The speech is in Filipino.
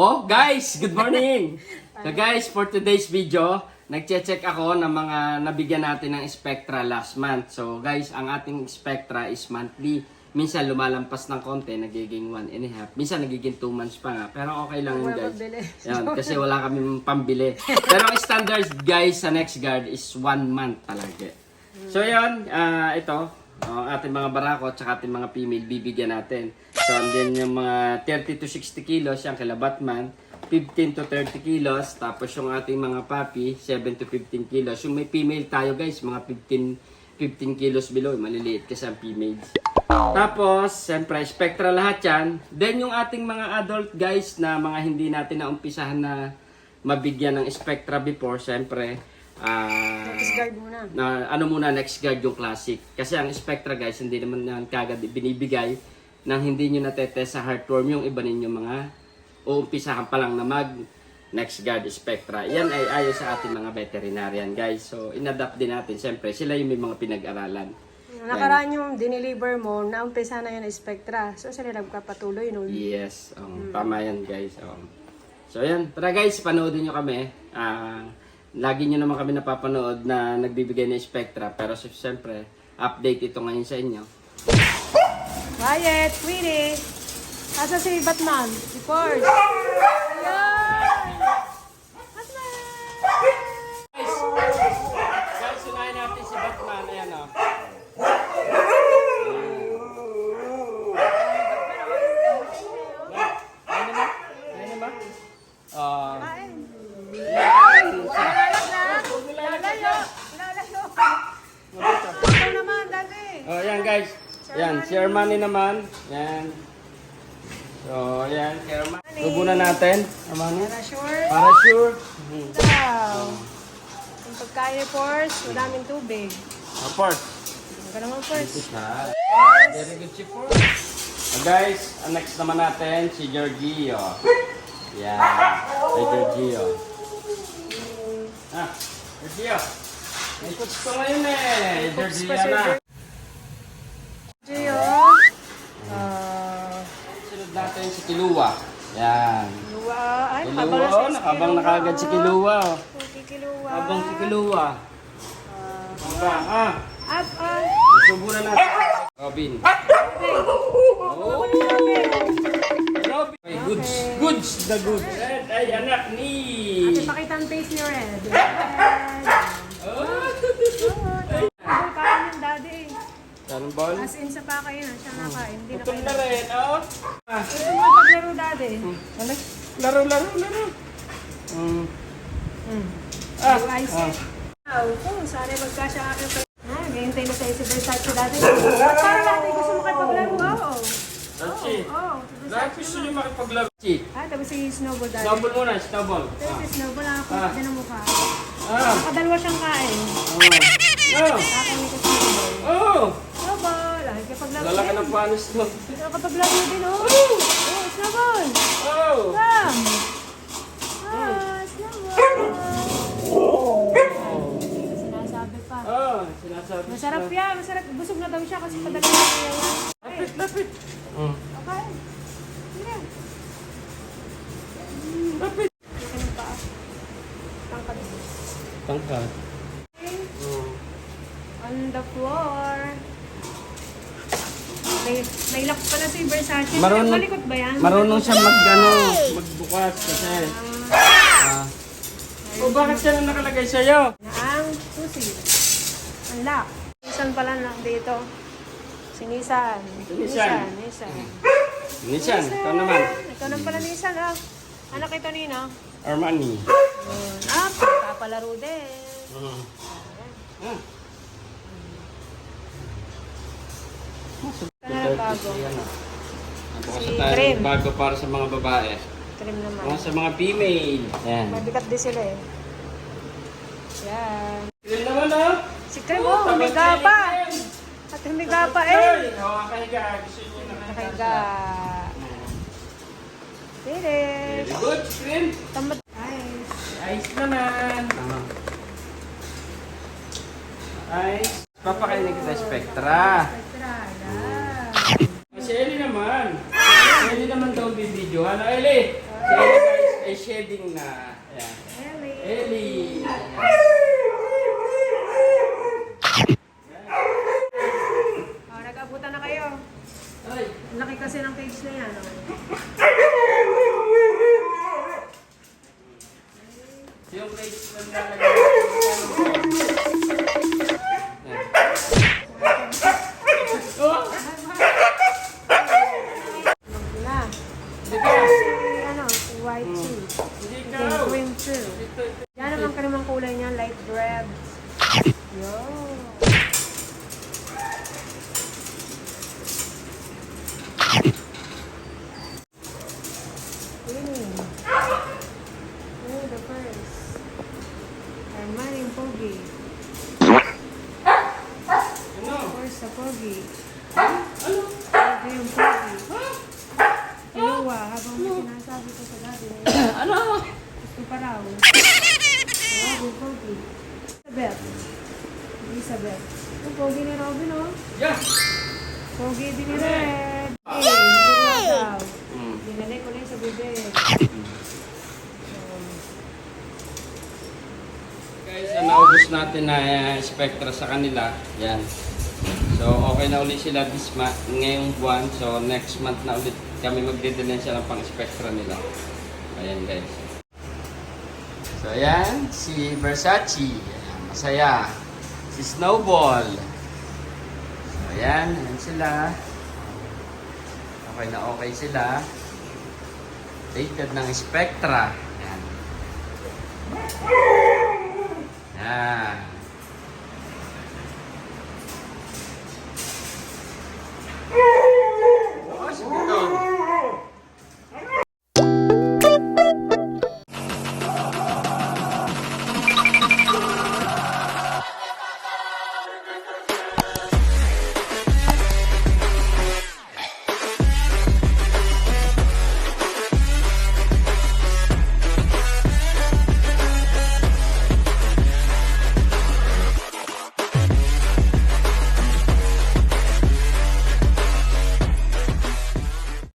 Oh, guys, good morning. So guys, for today's video, nagche-check ako ng mga nabigyan natin ng Spectra last month. So guys, ang ating Spectra is monthly. Minsan lumalampas ng konti, nagiging one and a half. Minsan nagiging two months pa nga. Pero okay lang yun guys. Yan, kasi wala kami pambili. Pero ang standard guys sa next guard is one month talaga. So yun, ah, ito, ang ating mga barako at ating mga female bibigyan natin. So and then yung mga 30 to 60 kilos, yung kila Batman, 15 to 30 kilos, tapos yung ating mga puppy, 7 to 15 kilos. Yung may female tayo guys, mga 15 15 kilos below, maliliit kasi ang females. Tapos, siyempre, spectra lahat yan. Then, yung ating mga adult guys na mga hindi natin naumpisahan na mabigyan ng spectra before, siyempre, ah Next guard muna. na ano muna next guard yung classic. Kasi ang Spectra guys, hindi naman yan kagad binibigay nang hindi nyo natetest sa heartworm yung iba ninyo mga uumpisahan pa lang na mag next guard Spectra. Yan ay ayon sa ating mga veterinarian guys. So inadapt din natin. Siyempre sila yung may mga pinag-aralan. Nakaraan yung dineliver mo, naumpisa na yun na Spectra. So sila nagpapatuloy nun. Yes, um, tama yan guys. Um, so yan, tara guys, panoodin nyo kami. Ah, lagi nyo naman kami napapanood na nagbibigay ng Spectra. Pero si- siyempre, update ito ngayon sa inyo. Quiet, Queenie! Asa si Batman? Si Ford? Ayan! Batman! Guys, guys, si Batman. Ayan o. Kain! na! Lalayo! Lalayo! Yan, si Armani naman. Yan. So, yan, si Armani. Tubunan natin. Armani. Para sure. Para sure. Hmm. Wow! Yung pagkain, Force, madaming tubig. Of course. Ang ka naman, Force. Very good si Ford. Oh, guys, ang next naman natin, si Giorgio. Yan. Si Giorgio. Ah, Giorgio. May coach ko ngayon eh. Giorgio na. Gio. Ah, Sunod natin si Kilua. Yan. luwa. Ay, habang oh, nakabang na kagad si Kilua. oh. Kikiluwa. Habang si. Ah, Habang, ah. up, ah. Subunan natin. Robin. Oh, Robin. Ay, goods. Goods, the goods. Red, ay, anak ni. Ate, pakita ang face ni Red. Red. Oh, ang kain ng daddy. Cannonball. As in sa pakain, ah, siya nakain. Hindi na Gutom kain. na rin, oh. Ah, Ito mo paglaro daddy. ano? Laro, laro, laro. Mm. Hmm. Ah, Ay, ah. Wow, oh, sana magkasya akin pa. Ah, gayintay na sa'yo si Versace dati. Para natin gusto mo kayo paglaro, oo. Sachi. Oo. Lahat gusto niyo makipaglaro. Ah, tapos si Snowball dati. Snowball muna, snowball. Tapos si Snowball, nakakita Ah. din ang mukha. Ah. Nakadalawa siyang kain. Oh. Akin ni Snowball. Oh. Kapaglaro Lalaki din. ng panis to. Nakapaglaro din, oh. Oh, Snowball. Oh. Sam. Ah, Snowball. Sinasabi pa. Oh, sinasabi. Masarap yan, masarap. Busog na daw siya kasi padala niya yan. Lapit, lapit. Mm. Okay. Sige. Lapit. Tangkad. Tangkad. Okay. Mm. On the floor. May, may lock pala si Versace. Marunong- Malikot ba yan? Marunong siya mag, ano, magbukas kasi. Ah. O bakit siya na nakalagay sa'yo? Na ang susi. Ang lock. Nisan pala na dito. Si Nissan. Nissan. Nissan. Nissan, ikaw naman. Ikaw na pala Nissan ah. Anak ito Nino. Armani. Yun. Ah, papalaro din. Mm. Ah. Ito bago. Bukas Si na tayo Trim. ng bago para sa mga babae. Trim naman. Mga sa mga female. Yan. Mabigat din sila eh. Yan. Yun naman ah. Si Trim oh, humiga pa. At humiga pa eh. Nakakahiga. Gusto niyo Nakahiga. Finish. Very good, Screen. Tamad. Nice. Ayos naman. Ayos. Papakainin kita Spectra. Spectra. Yan. Si Ellie naman. Daw bibidyo. Ano, Ellie? Si Ellie ay shedding na. Ayan. Ellie. Ellie. Oh, nag-abutan na kayo. Ay. Laki kasi ng cage na yan. Oh. Light red. Yo. Winning. Oh, the first. Arman yung pogi. Ano? First sa pogi. Ano? Ito yung pogi. Inuwa, habang sinasabi ko sa dati. Ano? Gusto pa raw. Oh, yung pogi. Elizabeth. Elizabeth. Yung pogi ni Robin, oh. Yeah. Pogi din ni Red. Daw. Mm. Dinali ko na yung sa bibig. Guys, uh, naubos natin na uh, Spectra sa kanila. Yan. So, okay na ulit sila this month, ngayong buwan. So, next month na ulit kami magdidilin siya ng pang Spectra nila. Ayan guys. So, ayan. Si Versace. Ayan, masaya. Snowball. So, ayan. Ayan sila. Okay na okay sila. Rated ng Spectra. Ayan. Yan.